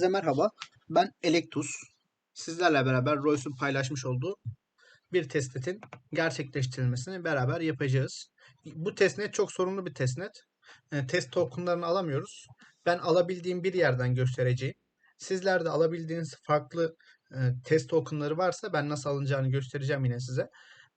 Herkese merhaba. Ben Electus. Sizlerle beraber Royce'un paylaşmış olduğu bir testnetin gerçekleştirilmesini beraber yapacağız. Bu testnet çok sorunlu bir testnet. E, test tokenlarını alamıyoruz. Ben alabildiğim bir yerden göstereceğim. Sizler de alabildiğiniz farklı e, test tokenları varsa ben nasıl alınacağını göstereceğim yine size.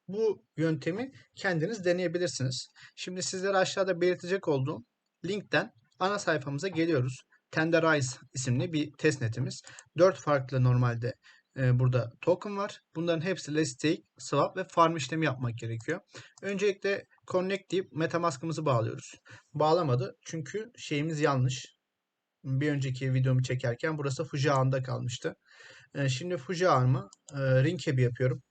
Bu yöntemi kendiniz deneyebilirsiniz. Şimdi sizlere aşağıda belirtecek olduğum linkten ana sayfamıza geliyoruz. Tenderize isimli bir testnetimiz. 4 farklı normalde e, burada token var. Bunların hepsiyle stake, swap ve farm işlemi yapmak gerekiyor. Öncelikle connect deyip metamask'ımızı bağlıyoruz. Bağlamadı çünkü şeyimiz yanlış. Bir önceki videomu çekerken burası Fuji ağında kalmıştı. E, şimdi Fuji ağımı e, ring cab'i yapıyorum.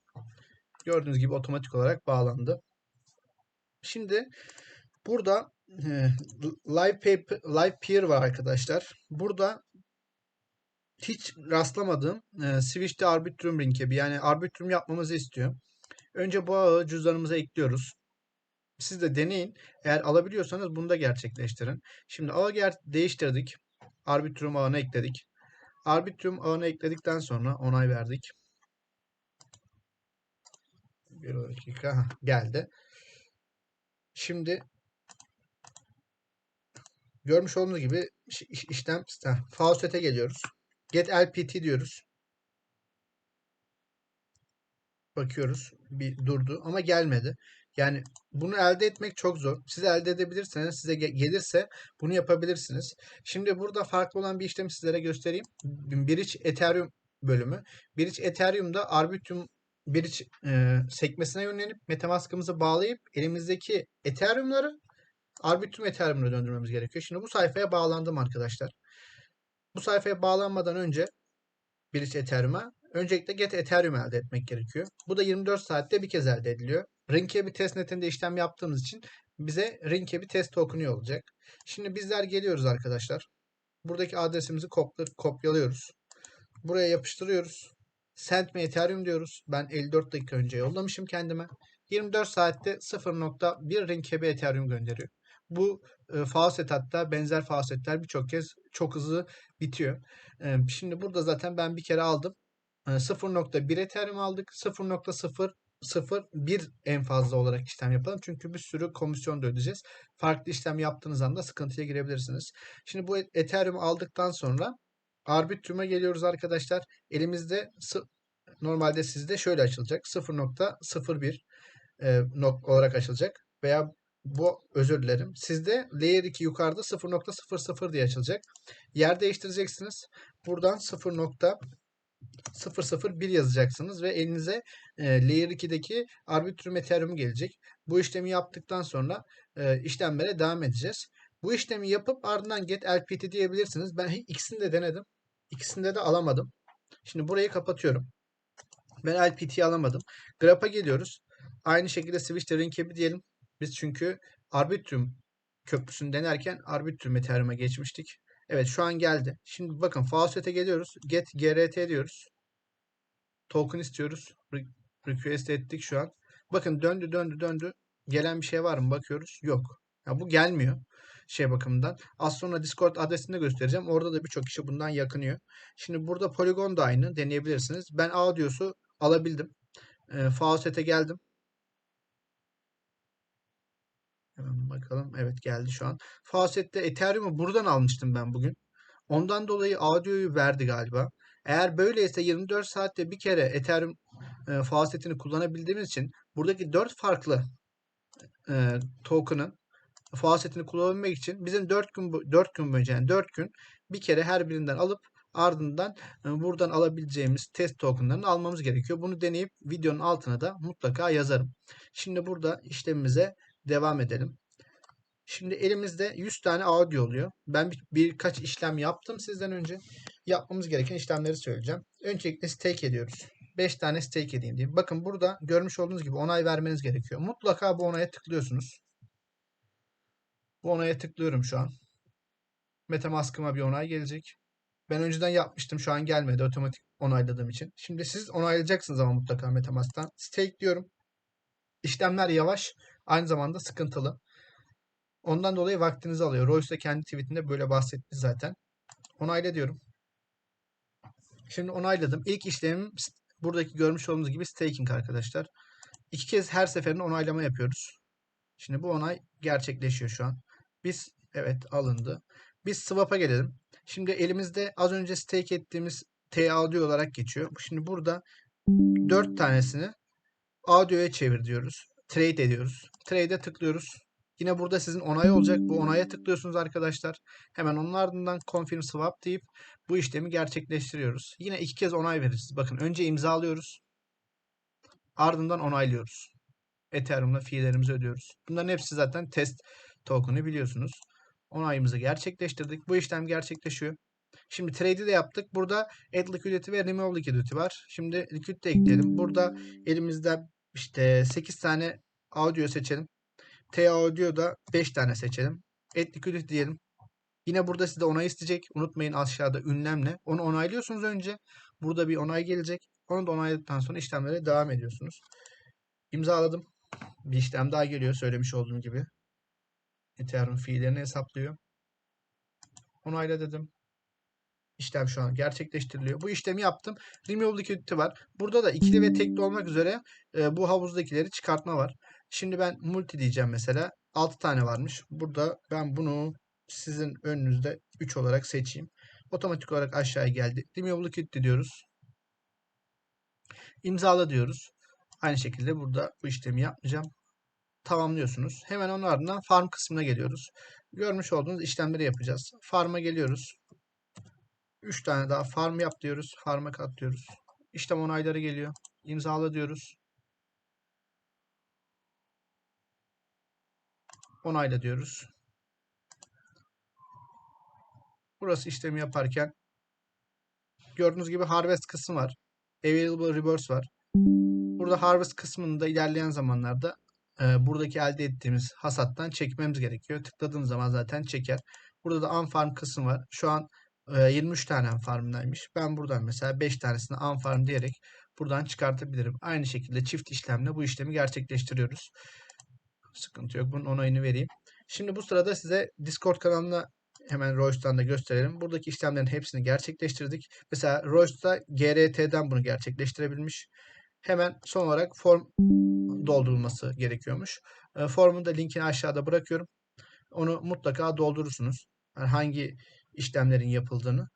Gördüğünüz gibi otomatik olarak bağlandı. Şimdi burada live paper, live peer var arkadaşlar. Burada hiç rastlamadığım e, switch'te arbitrum rinkebi yani arbitrum yapmamızı istiyor. Önce bu ağı cüzdanımıza ekliyoruz. Siz de deneyin. Eğer alabiliyorsanız bunu da gerçekleştirin. Şimdi ağı değiştirdik. Arbitrum ağını ekledik. Arbitrum ağını ekledikten sonra onay verdik. Bir dakika geldi. Şimdi görmüş olduğunuz gibi işlem faucet'e geliyoruz. Get LPT diyoruz. Bakıyoruz. Bir durdu ama gelmedi. Yani bunu elde etmek çok zor. Siz elde edebilirseniz size gelirse bunu yapabilirsiniz. Şimdi burada farklı olan bir işlemi sizlere göstereyim. Bridge Ethereum bölümü. Bridge Ethereum'da Arbitrum Bridge e, sekmesine yönlenip Metamask'ımızı bağlayıp elimizdeki Ethereum'ları Arbitrum Ethereum'una döndürmemiz gerekiyor. Şimdi bu sayfaya bağlandım arkadaşlar. Bu sayfaya bağlanmadan önce Bridge Ethereum'a öncelikle Get Ethereum elde etmek gerekiyor. Bu da 24 saatte bir kez elde ediliyor. Ringcabi testnetinde işlem yaptığımız için bize Ringcabi test token'ı olacak. Şimdi bizler geliyoruz arkadaşlar. Buradaki adresimizi kopyalıyoruz. Buraya yapıştırıyoruz. Send me Ethereum diyoruz. Ben 54 dakika önce yollamışım kendime. 24 saatte 0.1 Ringcabi Ethereum gönderiyor. Bu e, faucet hatta benzer faucetler birçok kez çok hızlı bitiyor. E, şimdi burada zaten ben bir kere aldım. E, 0.1 Ethereum aldık. 0.001 en fazla olarak işlem yapalım. Çünkü bir sürü komisyon da ödeyeceğiz. Farklı işlem yaptığınız anda sıkıntıya girebilirsiniz. Şimdi bu Ethereum aldıktan sonra Arbitrum'a geliyoruz arkadaşlar. Elimizde normalde sizde şöyle açılacak. 0.01 e, olarak açılacak. Veya bu özür dilerim. Sizde layer 2 yukarıda 0.00 diye açılacak. Yer değiştireceksiniz. Buradan 0.001 yazacaksınız ve elinize e, layer 2'deki arbitrum ethereum gelecek. Bu işlemi yaptıktan sonra e, işlemlere devam edeceğiz. Bu işlemi yapıp ardından get LPT diyebilirsiniz. Ben ikisini de denedim. İkisinde de alamadım. Şimdi burayı kapatıyorum. Ben LPT'yi alamadım. Grap'a geliyoruz. Aynı şekilde switch ring diyelim. Biz çünkü Arbitrum köprüsünü denerken Arbitrum Ethereum'a geçmiştik. Evet şu an geldi. Şimdi bakın Faucet'e geliyoruz. Get GRT diyoruz. Token istiyoruz. Request ettik şu an. Bakın döndü döndü döndü. Gelen bir şey var mı bakıyoruz. Yok. Ya bu gelmiyor şey bakımından. Az sonra Discord adresini göstereceğim. Orada da birçok kişi bundan yakınıyor. Şimdi burada Polygon da aynı deneyebilirsiniz. Ben audiosu alabildim. E, Faucet'e geldim. Hemen bakalım. Evet geldi şu an. Faucet'te Ethereum'u buradan almıştım ben bugün. Ondan dolayı audioyu verdi galiba. Eğer böyleyse 24 saatte bir kere Ethereum e, faucetini kullanabildiğimiz için buradaki 4 farklı e, token'ın faucetini kullanabilmek için bizim 4 gün 4 gün boyunca yani 4 gün bir kere her birinden alıp ardından e, buradan alabileceğimiz test tokenlarını almamız gerekiyor. Bunu deneyip videonun altına da mutlaka yazarım. Şimdi burada işlemimize devam edelim. Şimdi elimizde 100 tane audio oluyor. Ben bir, birkaç işlem yaptım sizden önce. Yapmamız gereken işlemleri söyleyeceğim. Öncelikle stake ediyoruz. 5 tane stake edeyim diyeyim. Bakın burada görmüş olduğunuz gibi onay vermeniz gerekiyor. Mutlaka bu onaya tıklıyorsunuz. Bu onaya tıklıyorum şu an. Metamask'ıma bir onay gelecek. Ben önceden yapmıştım. Şu an gelmedi otomatik onayladığım için. Şimdi siz onaylayacaksınız ama mutlaka Metamask'tan. Stake diyorum. İşlemler yavaş. Aynı zamanda sıkıntılı. Ondan dolayı vaktinizi alıyor. Royce de kendi tweetinde böyle bahsetti zaten. Onayla diyorum. Şimdi onayladım. İlk işlemim buradaki görmüş olduğunuz gibi staking arkadaşlar. İki kez her seferinde onaylama yapıyoruz. Şimdi bu onay gerçekleşiyor şu an. Biz evet alındı. Biz swap'a gelelim. Şimdi elimizde az önce stake ettiğimiz T audio olarak geçiyor. Şimdi burada 4 tanesini audio'ya çevir diyoruz. Trade ediyoruz. Trade'e tıklıyoruz. Yine burada sizin onay olacak. Bu onaya tıklıyorsunuz arkadaşlar. Hemen onun ardından confirm swap deyip bu işlemi gerçekleştiriyoruz. Yine iki kez onay veririz. Bakın önce imzalıyoruz. Ardından onaylıyoruz. Ethereum'la fiillerimizi ödüyoruz. Bunların hepsi zaten test token'ı biliyorsunuz. Onayımızı gerçekleştirdik. Bu işlem gerçekleşiyor. Şimdi trade'i de yaptık. Burada add liquidity ve remove liquidity var. Şimdi liquidity ekleyelim. Burada elimizde işte 8 tane audio seçelim. T audio'da 5 tane seçelim. Liquidity diyelim. Yine burada size onay isteyecek. Unutmayın aşağıda ünlemle. Onu onaylıyorsunuz önce. Burada bir onay gelecek. Onu da onayladıktan sonra işlemlere devam ediyorsunuz. İmzaladım. Bir işlem daha geliyor söylemiş olduğum gibi. Ethereum fiillerini hesaplıyor. Onayla dedim. İşlem şu an gerçekleştiriliyor. Bu işlemi yaptım. Remove liquidity var. Burada da ikili ve tekli olmak üzere e, bu havuzdakileri çıkartma var. Şimdi ben multi diyeceğim mesela. 6 tane varmış. Burada ben bunu sizin önünüzde 3 olarak seçeyim. Otomatik olarak aşağıya geldi. Remove liquidity diyoruz. İmzala diyoruz. Aynı şekilde burada bu işlemi yapmayacağım. Tamamlıyorsunuz. Hemen onun ardından farm kısmına geliyoruz. Görmüş olduğunuz işlemleri yapacağız. Farm'a geliyoruz. 3 tane daha farm yap diyoruz. Farm'a kat diyoruz. İşlem onayları geliyor. İmzala diyoruz. Onayla diyoruz. Burası işlemi yaparken gördüğünüz gibi harvest kısmı var. Available reverse var. Burada harvest kısmında ilerleyen zamanlarda e, buradaki elde ettiğimiz hasattan çekmemiz gerekiyor. Tıkladığınız zaman zaten çeker. Burada da unfarm kısmı var. Şu an 23 tane unfarmdaymış. Ben buradan mesela 5 tanesini unfarm diyerek buradan çıkartabilirim. Aynı şekilde çift işlemle bu işlemi gerçekleştiriyoruz. Sıkıntı yok. Bunun onayını vereyim. Şimdi bu sırada size Discord kanalına hemen Royce'dan da gösterelim. Buradaki işlemlerin hepsini gerçekleştirdik. Mesela Royce'da GRT'den bunu gerçekleştirebilmiş. Hemen son olarak form doldurulması gerekiyormuş. Formun da linkini aşağıda bırakıyorum. Onu mutlaka doldurursunuz. Yani hangi işlemlerin yapıldığını.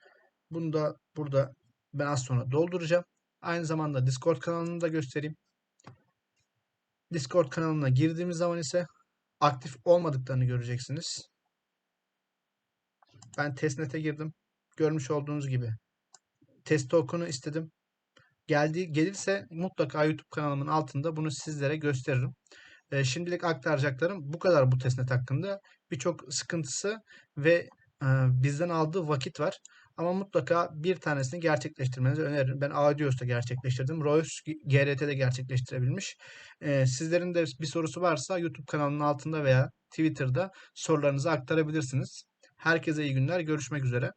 Bunu da burada ben az sonra dolduracağım. Aynı zamanda Discord kanalını da göstereyim. Discord kanalına girdiğimiz zaman ise aktif olmadıklarını göreceksiniz. Ben testnet'e girdim. Görmüş olduğunuz gibi test token'ı istedim. Geldi gelirse mutlaka YouTube kanalımın altında bunu sizlere gösteririm. E, şimdilik aktaracaklarım bu kadar bu testnet hakkında. Birçok sıkıntısı ve bizden aldığı vakit var. Ama mutlaka bir tanesini gerçekleştirmenizi öneririm. Ben Audios'ta gerçekleştirdim. Royce GRT'de gerçekleştirebilmiş. Sizlerin de bir sorusu varsa YouTube kanalının altında veya Twitter'da sorularınızı aktarabilirsiniz. Herkese iyi günler. Görüşmek üzere.